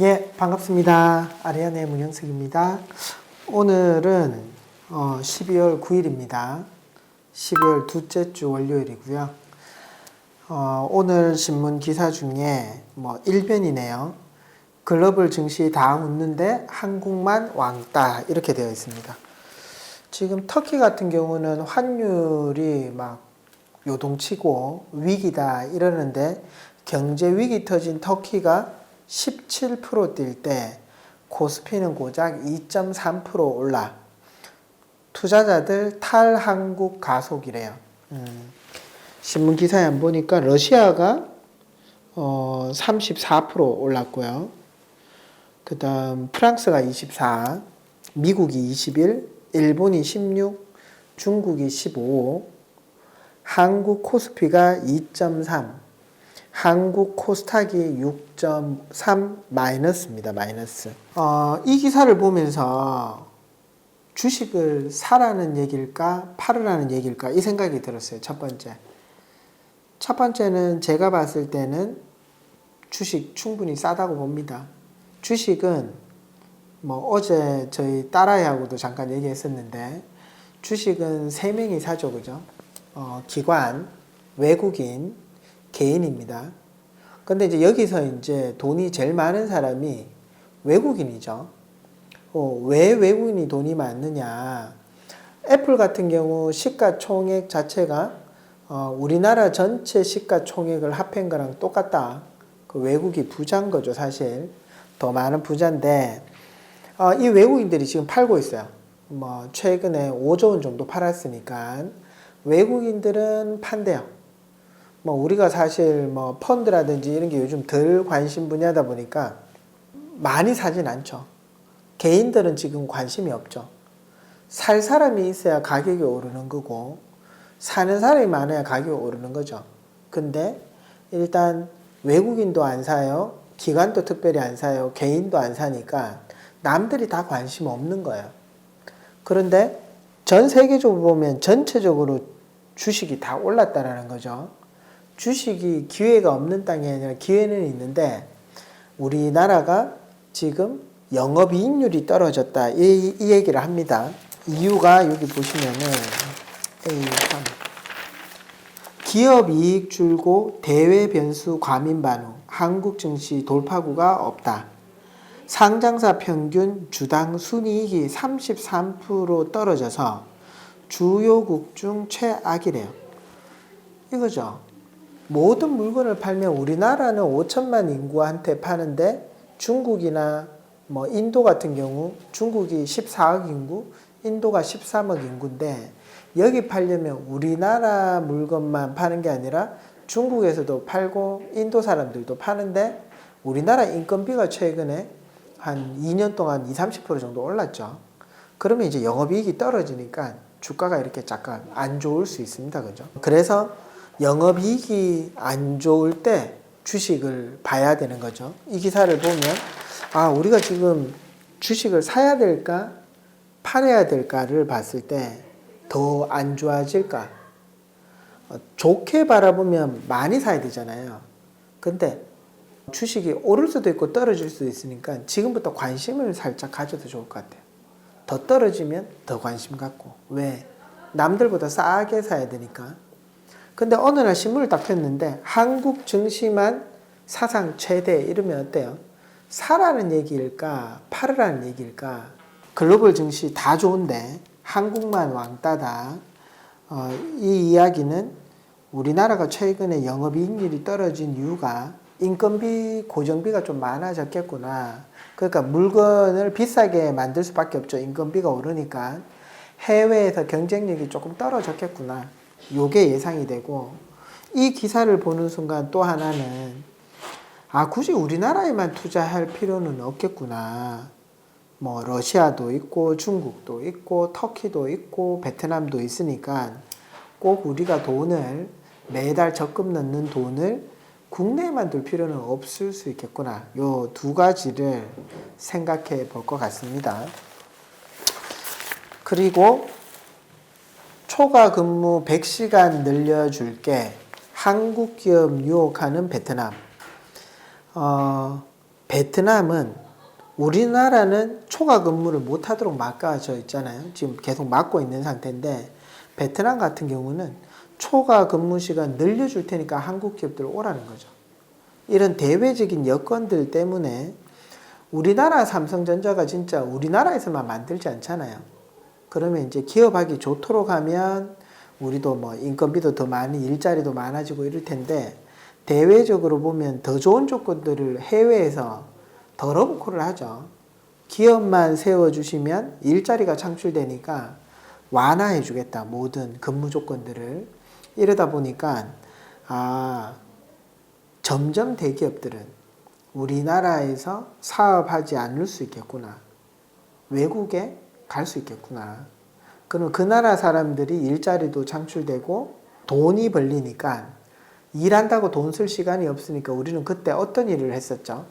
예, 반갑습니다. 아리아네 문영석입니다. 오늘은 어, 12월 9일입니다. 12월 둘째 주 월요일이고요. 어, 오늘 신문 기사 중에 뭐 일변이네요. 글로벌 증시 다 웃는데 한국만 왕따 이렇게 되어 있습니다. 지금 터키 같은 경우는 환율이 막 요동치고 위기다 이러는데 경제 위기 터진 터키가 17%뛸 때 코스피는 고작 2.3% 올라 투자자들 탈한국 가속이래요. 음, 신문 기사에 안 보니까 러시아가 어, 34% 올랐고요. 그 다음 프랑스가 24, 미국이 21, 일본이 16, 중국이 15, 한국 코스피가 2.3, 한국 코스닥이 6.3 마이너스입니다. 마이너스. 어, 이 기사를 보면서 주식을 사라는 얘기일까 팔으라는 얘기일까 이 생각이 들었어요. 첫 번째. 첫 번째는 제가 봤을 때는 주식 충분히 싸다고 봅니다. 주식은 뭐 어제 저희 딸아이하고도 잠깐 얘기했었는데 주식은 세 명이 사죠, 그죠? 어, 기관, 외국인, 개인입니다. 근데 이제 여기서 이제 돈이 제일 많은 사람이 외국인이죠. 어, 왜 외국인이 돈이 많느냐? 애플 같은 경우 시가총액 자체가 어, 우리나라 전체 시가총액을 합한 거랑 똑같다. 그 외국이 부자인 거죠, 사실. 더 많은 부자인데, 어, 이 외국인들이 지금 팔고 있어요. 뭐, 최근에 5조 원 정도 팔았으니까, 외국인들은 판대요. 뭐, 우리가 사실 뭐, 펀드라든지 이런 게 요즘 덜 관심 분야다 보니까 많이 사진 않죠. 개인들은 지금 관심이 없죠. 살 사람이 있어야 가격이 오르는 거고, 사는 사람이 많아야 가격이 오르는 거죠. 근데 일단 외국인도 안 사요. 기관도 특별히 안 사요. 개인도 안 사니까 남들이 다 관심 없는 거예요. 그런데 전 세계적으로 보면 전체적으로 주식이 다 올랐다라는 거죠. 주식이 기회가 없는 땅이 아니라 기회는 있는데 우리나라가 지금 영업이익률이 떨어졌다. 이, 이 얘기를 합니다. 이유가 여기 보시면은 A3 기업 이익 줄고 대외 변수 과민 반응 한국 증시 돌파구가 없다. 상장사 평균 주당 순이익이 33% 떨어져서 주요국 중 최악이래요. 이거죠. 모든 물건을 팔면 우리나라는 5천만 인구한테 파는데 중국이나 뭐 인도 같은 경우 중국이 14억 인구, 인도가 13억 인구인데 여기 팔려면 우리나라 물건만 파는 게 아니라 중국에서도 팔고 인도 사람들도 파는데 우리나라 인건비가 최근에 한 2년 동안 20, 30% 정도 올랐죠. 그러면 이제 영업이익이 떨어지니까 주가가 이렇게 잠깐 안 좋을 수 있습니다. 그죠? 그래서 영업이익이 안 좋을 때 주식을 봐야 되는 거죠. 이 기사를 보면 아, 우리가 지금 주식을 사야 될까? 팔아야 될까를 봤을 때 더 안 좋아질까? 어, 좋게 바라보면 많이 사야 되잖아요. 근데 주식이 오를 수도 있고 떨어질 수도 있으니까 지금부터 관심을 살짝 가져도 좋을 것 같아요. 더 떨어지면 더 관심 갖고. 왜? 남들보다 싸게 사야 되니까. 근데 어느 날 신문을 딱 폈는데 한국 증시만 사상 최대 이러면 어때요? 사라는 얘기일까? 팔으라는 얘기일까? 글로벌 증시 다 좋은데 한국만 왕따다. 어, 이 이야기는 우리나라가 최근에 영업이익률이 떨어진 이유가 인건비 고정비가 좀 많아졌겠구나. 그러니까 물건을 비싸게 만들 수밖에 없죠. 인건비가 오르니까 해외에서 경쟁력이 조금 떨어졌겠구나. 요게 예상이 되고 이 기사를 보는 순간 또 하나는 아 굳이 우리나라에만 투자할 필요는 없겠구나. 뭐 러시아도 있고 중국도 있고 터키도 있고 베트남도 있으니까 꼭 우리가 돈을 매달 적금 넣는 돈을 국내에만 둘 필요는 없을 수 있겠구나. 요 두 가지를 생각해 볼 것 같습니다. 그리고 초과 근무 100시간 늘려줄게 한국 기업 유혹하는 베트남. 어, 베트남은 우리나라는 초과 근무를 못 하도록 막아져 있잖아요. 지금 계속 막고 있는 상태인데 베트남 같은 경우는 초과 근무 시간 늘려줄 테니까 한국 기업들 오라는 거죠. 이런 대외적인 여건들 때문에 우리나라 삼성전자가 진짜 우리나라에서만 만들지 않잖아요. 그러면 이제 기업하기 좋도록 하면 우리도 뭐 인건비도 더 많이 일자리도 많아지고 이럴 텐데 대외적으로 보면 더 좋은 조건들을 해외에서 더 러브콜을 하죠. 기업만 세워주시면 일자리가 창출되니까 완화해 주겠다. 모든 근무 조건들을. 이러다 보니까, 아, 점점 대기업들은 우리나라에서 사업하지 않을 수 있겠구나. 외국에 갈 수 있겠구나. 그럼 그 나라 사람들이 일자리도 창출되고 돈이 벌리니까 일한다고 돈 쓸 시간이 없으니까 우리는 그때 어떤 일을 했었죠?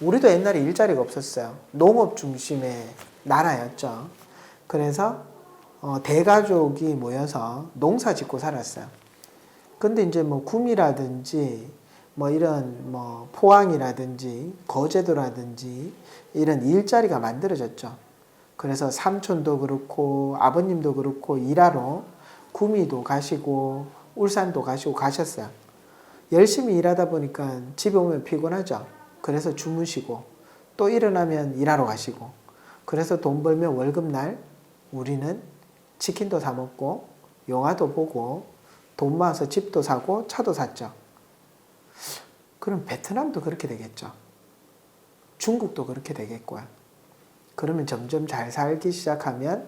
우리도 옛날에 일자리가 없었어요. 농업 중심의 나라였죠. 그래서 어, 대가족이 모여서 농사 짓고 살았어요. 근데 이제 뭐 구미라든지 뭐 이런 뭐 포항이라든지 거제도라든지 이런 일자리가 만들어졌죠. 그래서 삼촌도 그렇고 아버님도 그렇고 일하러 구미도 가시고 울산도 가시고 가셨어요. 열심히 일하다 보니까 집에 오면 피곤하죠. 그래서 주무시고 또 일어나면 일하러 가시고 그래서 돈 벌면 월급날 우리는 치킨도 사 먹고 영화도 보고 돈 모아서 집도 사고 차도 샀죠. 그럼 베트남도 그렇게 되겠죠. 중국도 그렇게 되겠고요. 그러면 점점 잘 살기 시작하면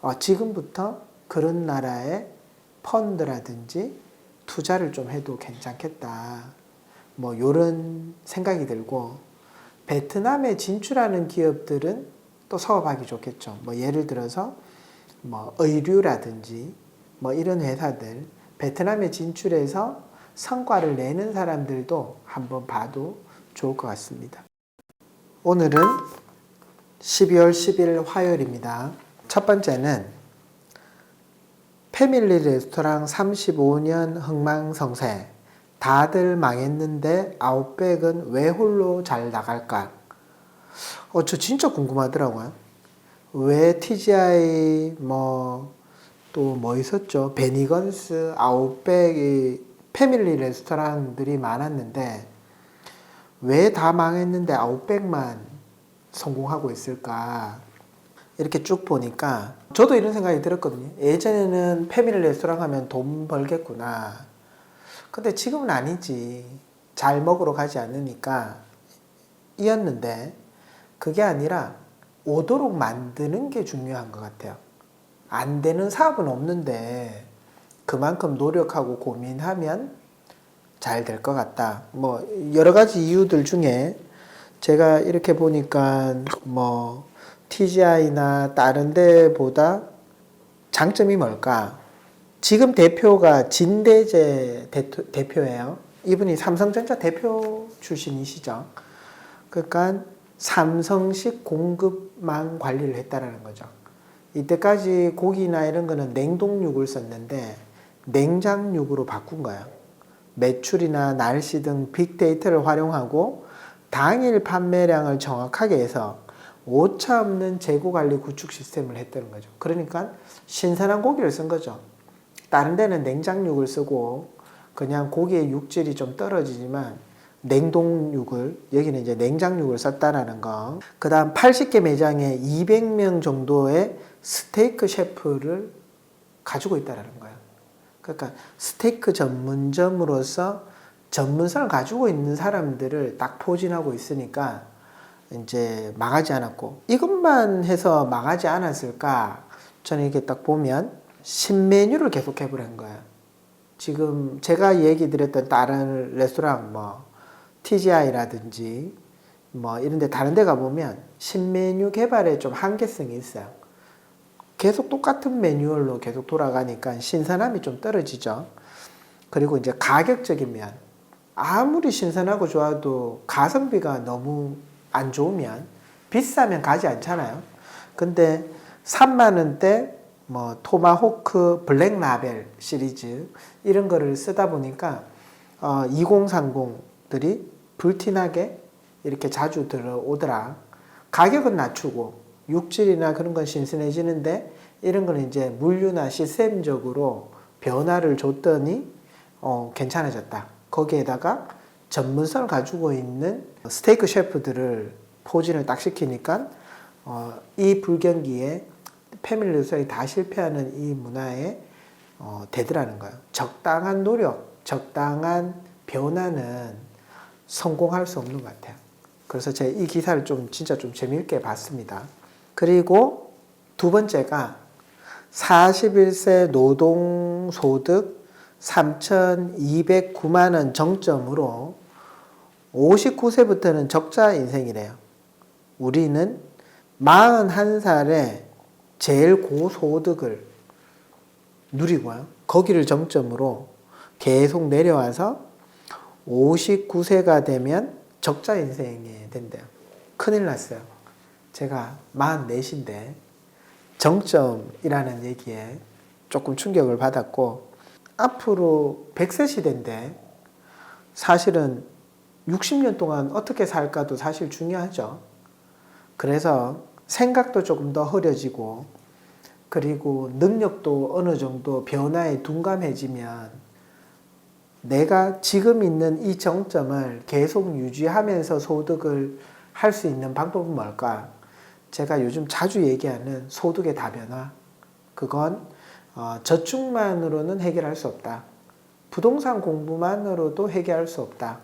어, 지금부터 그런 나라에 펀드라든지 투자를 좀 해도 괜찮겠다. 뭐 이런 생각이 들고 베트남에 진출하는 기업들은 또 사업하기 좋겠죠. 뭐 예를 들어서 뭐 의류라든지 뭐 이런 회사들 베트남에 진출해서 성과를 내는 사람들도 한번 봐도 좋을 것 같습니다. 오늘은 12월 10일 화요일입니다. 첫 번째는 패밀리 레스토랑 35년 흥망성쇠 다들 망했는데 아웃백은 왜 홀로 잘 나갈까? 어, 저 진짜 궁금하더라고요. 왜 TGI 뭐 또 뭐 있었죠? 베니건스, 아웃백이 패밀리 레스토랑들이 많았는데 왜 다 망했는데 아웃백만 성공하고 있을까? 이렇게 쭉 보니까 저도 이런 생각이 들었거든요. 예전에는 패밀리 레스토랑 하면 돈 벌겠구나. 근데 지금은 아니지. 잘 먹으러 가지 않으니까 이었는데 그게 아니라 오도록 만드는 게 중요한 것 같아요. 안 되는 사업은 없는데 그만큼 노력하고 고민하면 잘 될 것 같다. 뭐 여러 가지 이유들 중에 제가 이렇게 보니까 뭐 TGI나 다른 데보다 장점이 뭘까? 지금 대표가 진대재 대표, 대표 예요. 이분이 삼성전자 대표 출신이시죠. 그러니까 삼성식 공급망 관리를 했다라는 거죠. 이때까지 고기나 이런 거는 냉동육을 썼는데 냉장육으로 바꾼 거야. 매출이나 날씨 등 빅데이터를 활용하고 당일 판매량을 정확하게 해서 오차 없는 재고 관리 구축 시스템을 했다는 거죠. 그러니까 신선한 고기를 쓴 거죠. 다른 데는 냉장육을 쓰고 그냥 고기의 육질이 좀 떨어지지만 냉동육을 여기는 이제 냉장육을 썼다라는 거. 그다음 80개 매장에 200명 정도의 스테이크 셰프를 가지고 있다라는 거예요. 그러니까 스테이크 전문점으로서 전문성을 가지고 있는 사람들을 딱 포진하고 있으니까 이제 망하지 않았고 이것만 해서 망하지 않았을까? 저는 이렇게 딱 보면 신메뉴를 계속 해보는 거예요. 지금 제가 얘기 드렸던 다른 레스토랑 뭐 TGI라든지 뭐 이런 데 다른 데 가보면 신메뉴 개발에 좀 한계성이 있어요. 계속 똑같은 매뉴얼로 계속 돌아가니까 신선함이 좀 떨어지죠. 그리고 이제 가격적인 면 아무리 신선하고 좋아도 가성비가 너무 안 좋으면 비싸면 가지 않잖아요. 근데 3만 원대 뭐 토마호크 블랙 라벨 시리즈 이런 거를 쓰다 보니까 어, 2030들이 불티나게 이렇게 자주 들어오더라. 가격은 낮추고 육질이나 그런 건 신선해지는데 이런 거는 이제 물류나 시스템적으로 변화를 줬더니 어, 괜찮아졌다. 거기에다가 전문성을 가지고 있는 스테이크 셰프들을 포진을 딱 시키니까 어, 이 불경기에 패밀리 리소에 다 실패하는 이 문화에 어, 되더라는 거예요. 적당한 노력, 적당한 변화는 성공할 수 없는 것 같아요. 그래서 제가 이 기사를 좀 진짜 좀 재미있게 봤습니다. 그리고 두 번째가 41세 노동소득 3,209만 원 정점으로 59세부터는 적자 인생이래요. 우리는 41살에 제일 고소득을 누리고요. 거기를 정점으로 계속 내려와서 59세가 되면 적자 인생이 된대요. 큰일 났어요. 제가 44인데 정점이라는 얘기에 조금 충격을 받았고 앞으로 100세 시대인데 사실은 60년 동안 어떻게 살까도 사실 중요하죠. 그래서 생각도 조금 더 흐려지고 그리고 능력도 어느 정도 변화에 둔감해지면 내가 지금 있는 이 정점을 계속 유지하면서 소득을 할 수 있는 방법은 뭘까? 제가 요즘 자주 얘기하는 소득의 다변화. 그건 어, 저축만으로는 해결할 수 없다. 부동산 공부만으로도 해결할 수 없다.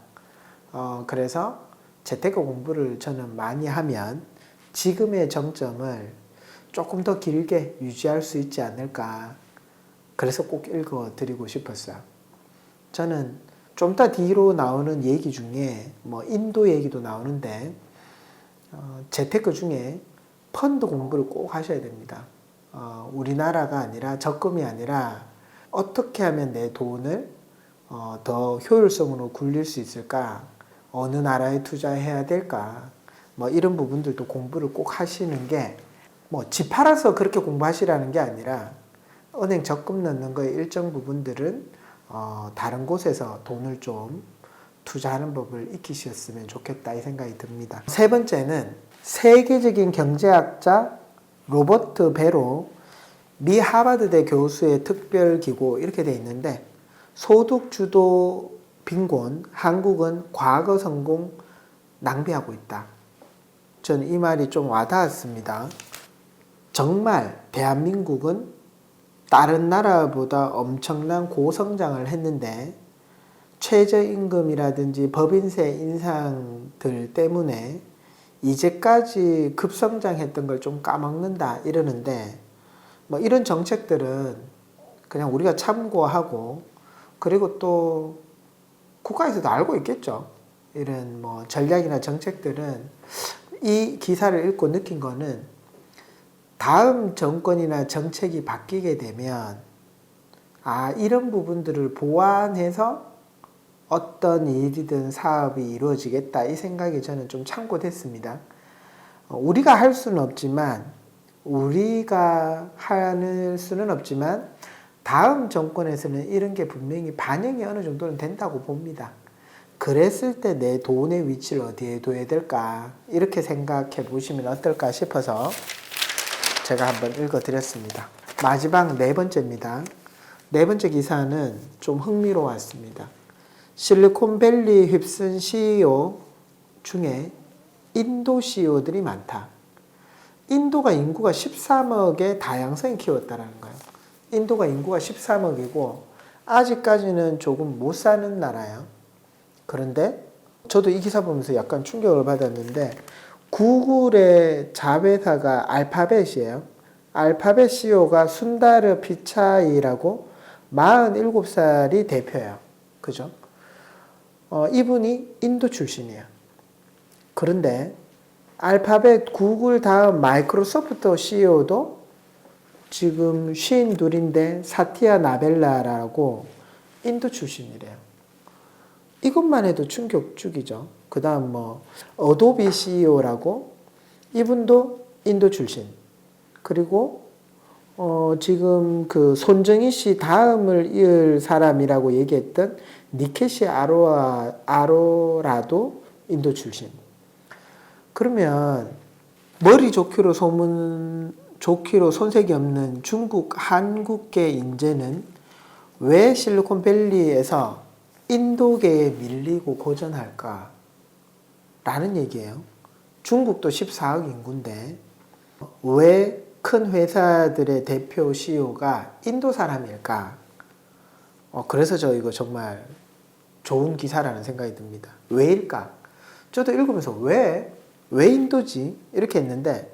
어, 그래서 재테크 공부를 저는 많이 하면 지금의 정점을 조금 더 길게 유지할 수 있지 않을까. 그래서 꼭 읽어 드리고 싶었어요. 저는 좀 더 뒤로 나오는 얘기 중에 뭐 인도 얘기도 나오는데 어, 재테크 중에 펀드 공부를 꼭 하셔야 됩니다. 어, 우리나라가 아니라 적금이 아니라 어떻게 하면 내 돈을 어, 더 효율성으로 굴릴 수 있을까? 어느 나라에 투자해야 될까? 뭐 이런 부분들도 공부를 꼭 하시는 게 뭐 집 팔아서 그렇게 공부하시라는 게 아니라 은행 적금 넣는 거에 일정 부분들은 어, 다른 곳에서 돈을 좀 투자하는 법을 익히셨으면 좋겠다 이 생각이 듭니다. 세 번째는 세계적인 경제학자 로버트 베로 미 하버드대 교수의 특별 기구 이렇게 돼 있는데 소득 주도 빈곤 한국은 과거 성공 낭비하고 있다. 저는 이 말이 좀 와닿았습니다. 정말 대한민국은 다른 나라보다 엄청난 고성장을 했는데 최저임금이라든지 법인세 인상들 때문에 이제까지 급성장했던 걸 좀 까먹는다 이러는데 뭐 이런 정책들은 그냥 우리가 참고하고 그리고 또 국가에서도 알고 있겠죠. 이런 뭐 전략이나 정책들은 이 기사를 읽고 느낀 거는 다음 정권이나 정책이 바뀌게 되면 아 이런 부분들을 보완해서 어떤 일이든 사업이 이루어지겠다 이 생각이 저는 좀 참고됐습니다. 어, 우리가 할 수는 없지만 우리가 할 수는 없지만 다음 정권에서는 이런 게 분명히 반영이 어느 정도는 된다고 봅니다. 그랬을 때 내 돈의 위치를 어디에 둬야 될까 이렇게 생각해 보시면 어떨까 싶어서 제가 한번 읽어 드렸습니다. 마지막 네 번째입니다. 네 번째 기사는 좀 흥미로웠습니다. 실리콘밸리 휩쓴 CEO 중에 인도 CEO들이 많다. 인도가 인구가 13억의 다양성이 키웠다라는 거예요. 인도가 인구가 13억이고 아직까지는 조금 못 사는 나라예요. 그런데 저도 이 기사 보면서 약간 충격을 받았는데 구글의 자회사가 알파벳이에요. 알파벳 CEO가 순다르 피차이라고 47살이 대표예요. 그죠? 어, 이분이 인도 출신이에요. 그런데 알파벳 구글 다음 마이크로소프트 CEO도 지금 쉰 둘인데 사티아 나벨라라고 인도 출신이래요. 이것만 해도 충격적이죠. 그 다음 뭐 어도비 CEO라고 이분도 인도 출신. 그리고 어 지금 그 손정희 씨 다음을 이을 사람이라고 얘기했던 니케시 아로아 아로라도 인도 출신. 그러면 머리 좋기로 소문 좋기로 손색이 없는 중국 한국계 인재는 왜 실리콘밸리에서 인도계에 밀리고 고전할까? 라는 얘기예요. 중국도 14억 인구인데 왜 큰 회사들의 대표 CEO가 인도 사람일까? 어, 그래서 저 이거 정말 좋은 기사라는 생각이 듭니다. 왜일까? 저도 읽으면서 왜? 왜 인도지? 이렇게 했는데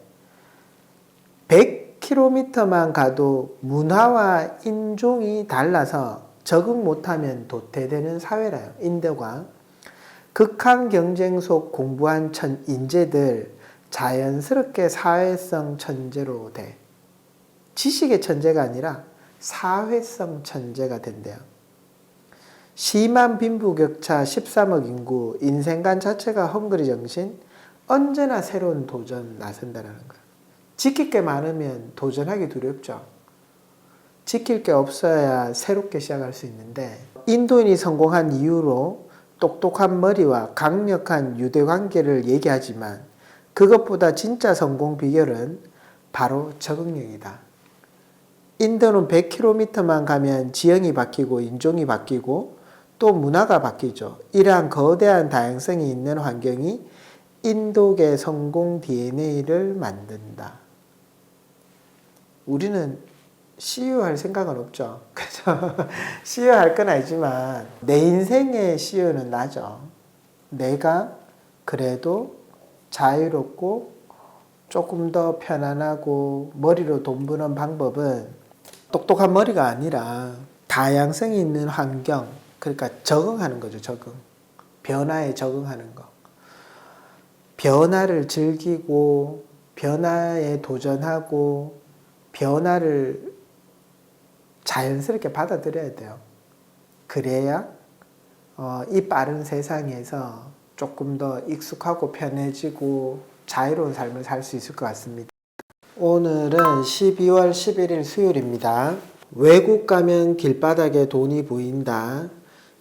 100km만 가도 문화와 인종이 달라서 적응 못하면 도태되는 사회라요. 인도가. 극한 경쟁 속 공부한 천 인재들 자연스럽게 사회성 천재로 돼. 지식의 천재가 아니라 사회성 천재가 된대요. 심한 빈부격차 13억 인구 인생관 자체가 헝그리 정신 언제나 새로운 도전 나선다라는 거예요. 지킬 게 많으면 도전하기 두렵죠. 지킬 게 없어야 새롭게 시작할 수 있는데 인도인이 성공한 이유로 똑똑한 머리와 강력한 유대 관계를 얘기하지만 그것보다 진짜 성공 비결은 바로 적응력이다. 인도는 100km만 가면 지형이 바뀌고 인종이 바뀌고 또 문화가 바뀌죠. 이러한 거대한 다양성이 있는 환경이 인도계 성공 DNA를 만든다. 우리는 CEO 할 생각은 없죠. 그죠? CEO 할 건 알지만 내 인생의 CEO는 나죠. 내가 그래도 자유롭고 조금 더 편안하고 머리로 돈 버는 방법은 똑똑한 머리가 아니라 다양성이 있는 환경, 그러니까 적응하는 거죠, 적응. 변화에 적응하는 거. 변화를 즐기고, 변화에 도전하고, 변화를 자연스럽게 받아들여야 돼요. 그래야 어, 이 빠른 세상에서 조금 더 익숙하고 편해지고 자유로운 삶을 살 수 있을 것 같습니다. 오늘은 12월 11일 수요일입니다. 외국 가면 길바닥에 돈이 보인다.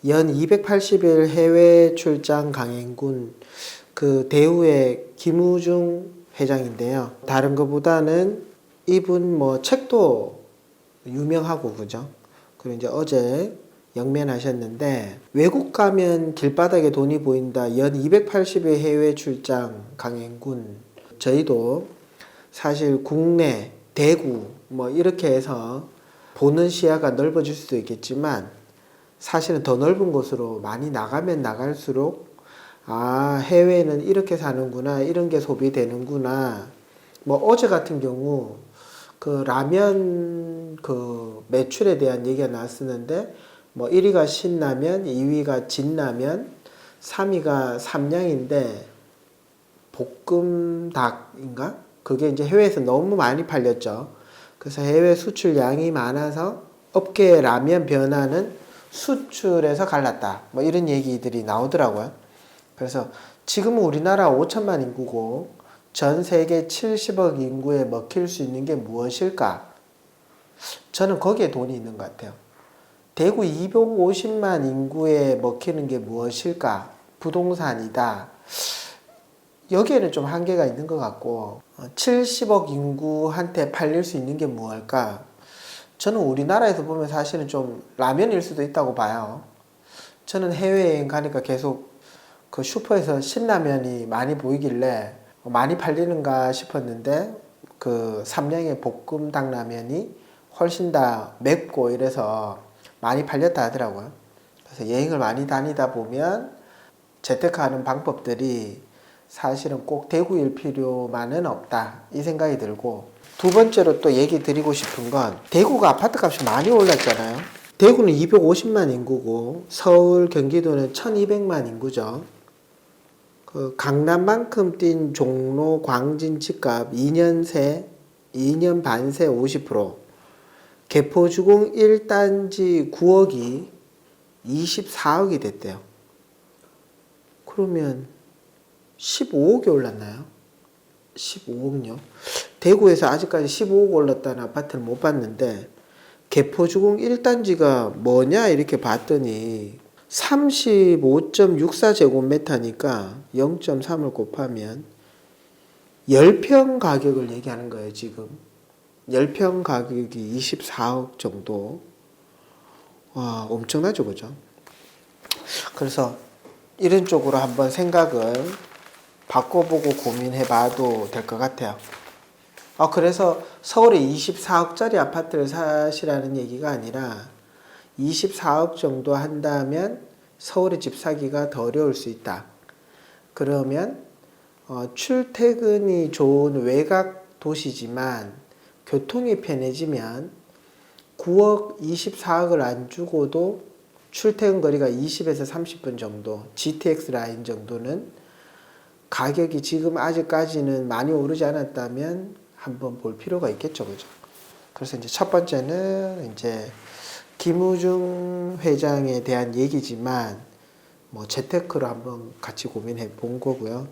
연 280일 해외 출장 강행군 그 대우의 김우중 회장인데요. 다른 것보다는 이분 뭐 책도 유명하고 그죠? 그리고 이제 어제 영면하셨는데 외국 가면 길바닥에 돈이 보인다. 연 280회 해외 출장 강행군 저희도 사실 국내 대구 뭐 이렇게 해서 보는 시야가 넓어질 수도 있겠지만 사실은 더 넓은 곳으로 많이 나가면 나갈수록 아 해외는 이렇게 사는구나 이런 게 소비되는구나 뭐 어제 같은 경우 그 라면 그 매출에 대한 얘기가 나왔었는데 뭐 1위가 신라면, 2위가 진라면, 3위가 삼양인데 볶음닭인가? 그게 이제 해외에서 너무 많이 팔렸죠. 그래서 해외 수출량이 많아서 업계 라면 변화는 수출에서 갈랐다. 뭐 이런 얘기들이 나오더라고요. 그래서 지금은 우리나라 5천만 인구고 전 세계 70억 인구에 먹힐 수 있는 게 무엇일까? 저는 거기에 돈이 있는 것 같아요. 대구 250만 인구에 먹히는 게 무엇일까? 부동산이다. 여기에는 좀 한계가 있는 것 같고, 70억 인구한테 팔릴 수 있는 게 무엇일까? 저는 우리나라에서 보면 사실은 좀 라면일 수도 있다고 봐요. 저는 해외여행 가니까 계속 그 슈퍼에서 신라면이 많이 보이길래 많이 팔리는가 싶었는데 그 삼양의 볶음 닭 라면이 훨씬 더 맵고 이래서 많이 팔렸다 하더라고요. 그래서 여행을 많이 다니다 보면 재테크하는 방법들이 사실은 꼭 대구일 필요만은 없다 이 생각이 들고 두 번째로 또 얘기 드리고 싶은 건 대구가 아파트 값이 많이 올랐잖아요. 대구는 250만 인구고 서울 경기도는 1200만 인구죠. 그 강남만큼 뛴 종로 광진 집값 2년 새 2년 반새 50% 개포 주공 1단지 9억이 24억이 됐대요. 그러면 15억이 올랐나요? 15억요? 대구에서 아직까지 15억 올랐다는 아파트를 못 봤는데 개포주공 1단지가 뭐냐 이렇게 봤더니 35.64제곱미터니까 0.3을 곱하면 10평 가격을 얘기하는 거예요, 지금. 10평 가격이 24억 정도. 와, 엄청나죠, 그죠? 그래서 이런 쪽으로 한번 생각을 바꿔보고 고민해 봐도 될 것 같아요. 아, 그래서 서울에 24억짜리 아파트를 사시라는 얘기가 아니라 24억 정도 한다면 서울에 집 사기가 더 어려울 수 있다. 그러면 어, 출퇴근이 좋은 외곽 도시지만 교통이 편해지면 9억 24억을 안 주고도 출퇴근 거리가 20에서 30분 정도, GTX 라인 정도는 가격이 지금 아직까지는 많이 오르지 않았다면 한번 볼 필요가 있겠죠, 그죠? 그래서 이제 첫 번째는 이제 김우중 회장에 대한 얘기지만 뭐 재테크로 한번 같이 고민해 본 거고요.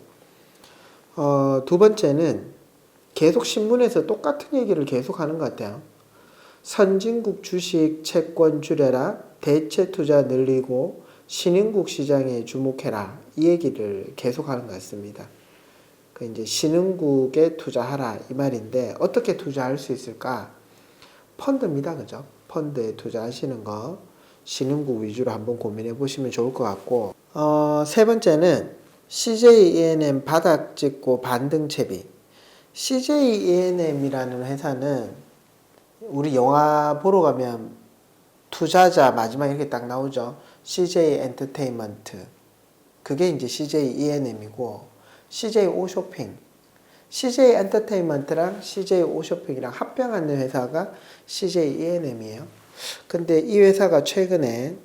어, 두 번째는 계속 신문에서 똑같은 얘기를 계속 하는 것 같아요. 선진국 주식 채권 줄여라, 대체 투자 늘리고 신흥국 시장에 주목해라 이 얘기를 계속 하는 것 같습니다. 그 이제 신흥국에 투자하라 이 말인데 어떻게 투자할 수 있을까? 펀드입니다, 그죠? 펀드에 투자하시는 거 신흥국 위주로 한번 고민해 보시면 좋을 것 같고 어, 세 번째는 CJ ENM 바닥 찍고 반등 채비. CJ ENM이라는 회사는 우리 영화 보러 가면 투자자 마지막 이렇게 딱 나오죠. CJ 엔터테인먼트. 그게 이제 CJ ENM이고 CJ 오쇼핑. CJ 엔터테인먼트랑 CJ 오쇼핑이랑 합병하는 회사가 CJ ENM이에요. 근데 이 회사가 최근에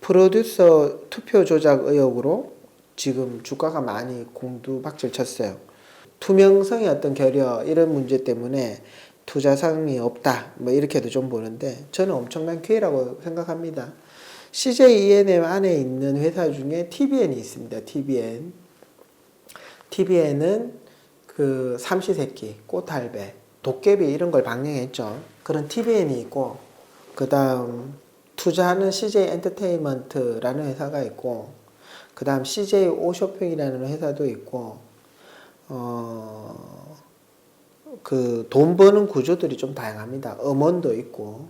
프로듀서 투표 조작 의혹으로 지금 주가가 많이 공두박질 쳤어요. 투명성의 어떤 결여 이런 문제 때문에 투자상이 없다 뭐 이렇게도 좀 보는데 저는 엄청난 기회라고 생각합니다. CJ ENM 안에 있는 회사 중에 TBN이 있습니다. TBN. TBN은 그 삼시세끼, 꽃할배, 도깨비 이런 걸 방영했죠. 그런 TBN이 있고 그 다음 투자하는 CJ 엔터테인먼트라는 회사가 있고 그 다음 CJ 오쇼핑이라는 회사도 있고 어, 그 돈 버는 구조들이 좀 다양합니다. 음원도 있고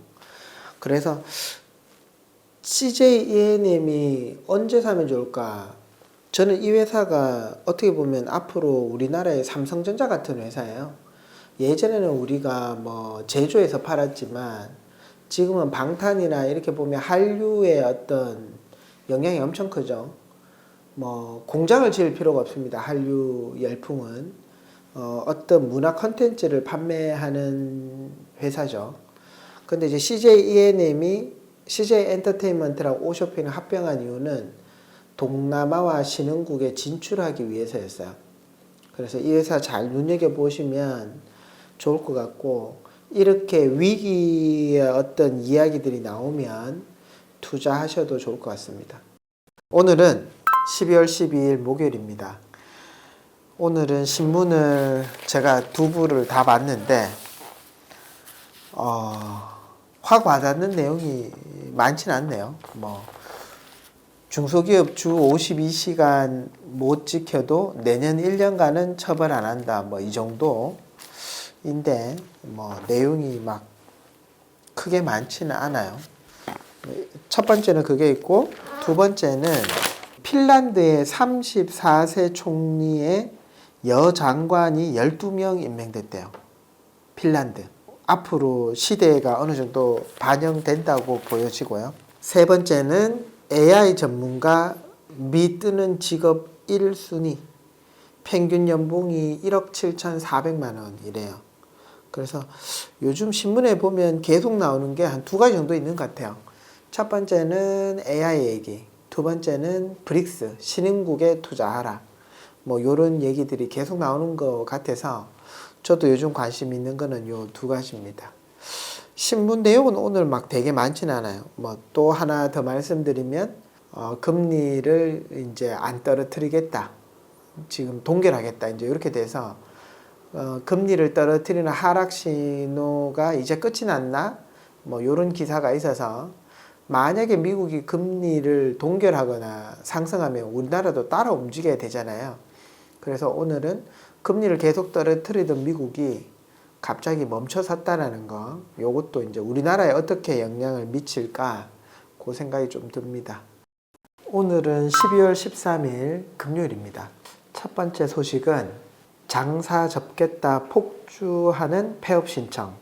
그래서 CJ ENM이 언제 사면 좋을까? 저는 이 회사가 어떻게 보면 앞으로 우리나라의 삼성전자 같은 회사예요. 예전에는 우리가 뭐 제조해서 팔았지만 지금은 방탄이나 이렇게 보면 한류의 어떤 영향이 엄청 크죠. 뭐 공장을 지을 필요가 없습니다. 한류 열풍은 어, 어떤 문화 컨텐츠를 판매하는 회사죠. 근데 이제 CJ ENM이 CJ 엔터테인먼트랑 오쇼핑을 합병한 이유는 동남아와 신흥국에 진출하기 위해서였어요. 그래서 이 회사 잘 눈여겨 보시면 좋을 것 같고 이렇게 위기의 어떤 이야기들이 나오면 투자하셔도 좋을 것 같습니다. 오늘은 12월 12일 목요일입니다. 오늘은 신문을 제가 두 부를 다 봤는데 어, 확 와닿는 내용이 많지는 않네요. 뭐 중소기업 주 52시간 못 지켜도 내년 1년간은 처벌 안 한다. 뭐 이 정도인데 뭐 내용이 막 크게 많지는 않아요. 첫 번째는 그게 있고 두 번째는 핀란드의 34세 총리의 여장관이 12명 임명됐대요. 핀란드. 앞으로 시대가 어느 정도 반영된다고 보여지고요. 세 번째는 AI 전문가 미 뜨는 직업 1순위. 평균 연봉이 1억 7,400만 원이래요. 그래서 요즘 신문에 보면 계속 나오는 게 한 두 가지 정도 있는 것 같아요. 첫 번째는 AI 얘기. 두 번째는 브릭스, 신흥국에 투자하라. 뭐, 요런 얘기들이 계속 나오는 것 같아서 저도 요즘 관심 있는 거는 요 두 가지입니다. 신문 내용은 오늘 막 되게 많지는 않아요. 뭐, 또 하나 더 말씀드리면, 어, 금리를 이제 안 떨어뜨리겠다. 지금 동결하겠다. 이제 이렇게 돼서, 어, 금리를 떨어뜨리는 하락 신호가 이제 끝이 났나? 뭐, 요런 기사가 있어서 만약에 미국이 금리를 동결하거나 상승하면 우리나라도 따라 움직여야 되잖아요. 그래서 오늘은 금리를 계속 떨어뜨리던 미국이 갑자기 멈춰 섰다라는 거, 요것도 이제 우리나라에 어떻게 영향을 미칠까, 그 생각이 좀 듭니다. 오늘은 12월 13일 금요일입니다. 첫 번째 소식은 장사 접겠다 폭주하는 폐업 신청.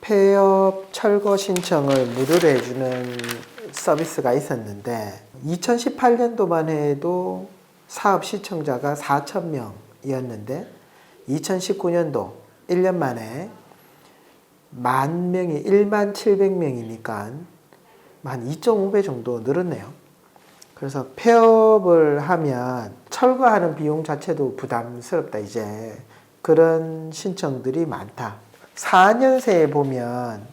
폐업 철거 신청을 무료로 해주는 서비스가 있었는데 2018년도만 해도 사업 시청자가 4천 명이었는데 2019년도 1년 만에 만 명이 1만 700명이니까 한 2.5배 정도 늘었네요. 그래서 폐업을 하면 철거하는 비용 자체도 부담스럽다 이제 그런 신청들이 많다. 4년새에 보면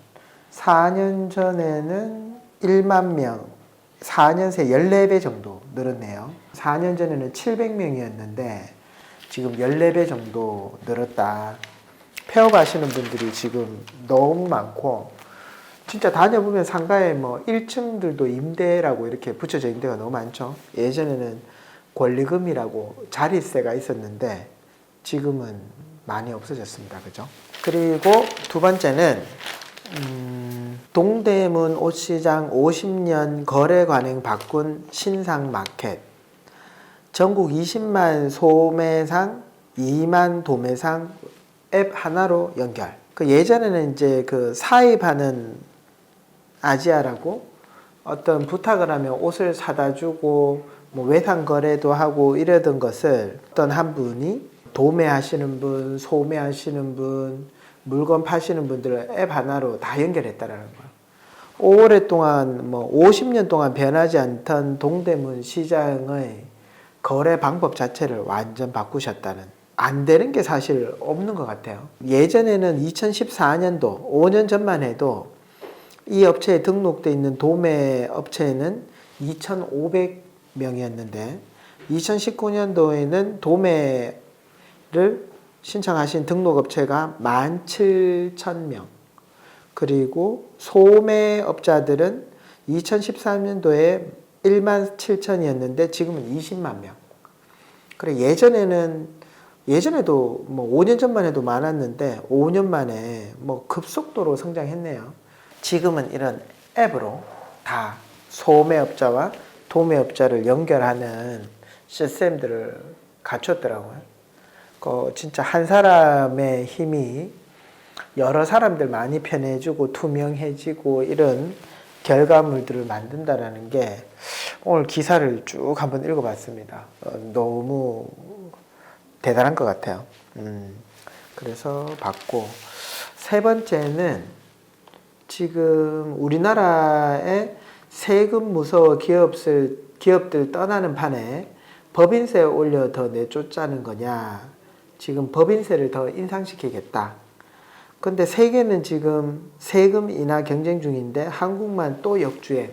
4년 전에는 1만 명, 4년 새 14배 정도 늘었네요. 4년 전에는 700명이었는데 지금 14배 정도 늘었다. 폐업 하시는 분들이 지금 너무 많고 진짜 다녀보면 상가에 뭐 1층들도 임대라고 이렇게 붙여져 있는 데가 너무 많죠. 예전에는 권리금이라고 자리세가 있었는데 지금은 많이 없어졌습니다. 그죠? 그리고 두 번째는 음, 동대문 옷시장 50년 거래 관행 바꾼 신상 마켓 전국 20만 소매상 2만 도매상 앱 하나로 연결. 그 예전에는 이제 그 사입하는 아지아라고 어떤 부탁을 하면 옷을 사다 주고 뭐 외상 거래도 하고 이러던 것을 어떤 한 분이 도매하시는 분, 소매하시는 분, 물건 파시는 분들을 앱 하나로 다 연결했다라는 거예요. 오랫동안 뭐 50년 동안 변하지 않던 동대문 시장의 거래 방법 자체를 완전 바꾸셨다는 안 되는 게 사실 없는 것 같아요. 예전에는 2014년도 5년 전만 해도 이 업체에 등록돼 있는 도매 업체는 2,500명이었는데 2019년도에는 도매를 신청하신 등록업체가 17,000명 그리고 소매업자들은 2013년도에 1만 7천이었는데 지금은 20만 명. 그래 예전에는 예전에도 뭐 5년 전만 해도 많았는데 5년 만에 뭐 급속도로 성장했네요. 지금은 이런 앱으로 다 소매업자와 도매업자를 연결하는 시스템들을 갖췄더라고요. 그 진짜 한 사람의 힘이 여러 사람들 많이 편해지고 투명해지고 이런 결과물들을 만든다라는 게 오늘 기사를 쭉 한번 읽어봤습니다. 어, 너무 대단한 것 같아요. 음, 그래서 봤고 세 번째는 지금 우리나라의 세금 무서워 기업들 기업들 떠나는 판에 법인세 올려 더 내쫓자는 거냐? 지금 법인세를 더 인상시키겠다. 근데 세계는 지금 세금 인하 경쟁 중인데 한국만 또 역주행.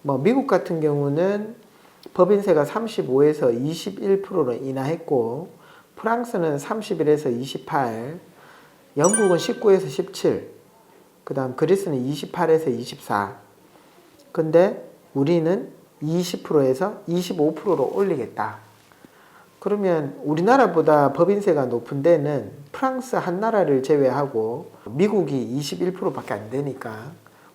뭐 미국 같은 경우는 법인세가 35에서 21%로 인하했고 프랑스는 31에서 28, 영국은 19에서 17, 그 다음 그리스는 28에서 24. 근데 우리는 20%에서 25%로 올리겠다. 그러면 우리나라보다 법인세가 높은 데는 프랑스 한 나라를 제외하고 미국이 21%밖에 안 되니까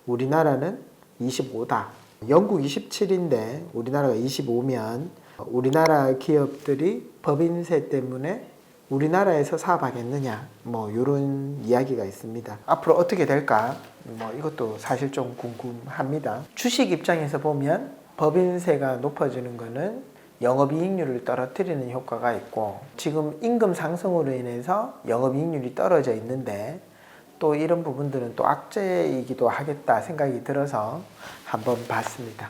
우리나라는 25다. 영국 27인데 우리나라가 25면 우리나라 기업들이 법인세 때문에 우리나라에서 사업하겠느냐 뭐 이런 이야기가 있습니다. 앞으로 어떻게 될까? 뭐 이것도 사실 좀 궁금합니다. 주식 입장에서 보면 법인세가 높아지는 것은 영업이익률을 떨어뜨리는 효과가 있고 지금 임금 상승으로 인해서 영업이익률이 떨어져 있는데 또 이런 부분들은 또 악재이기도 하겠다 생각이 들어서 한번 봤습니다.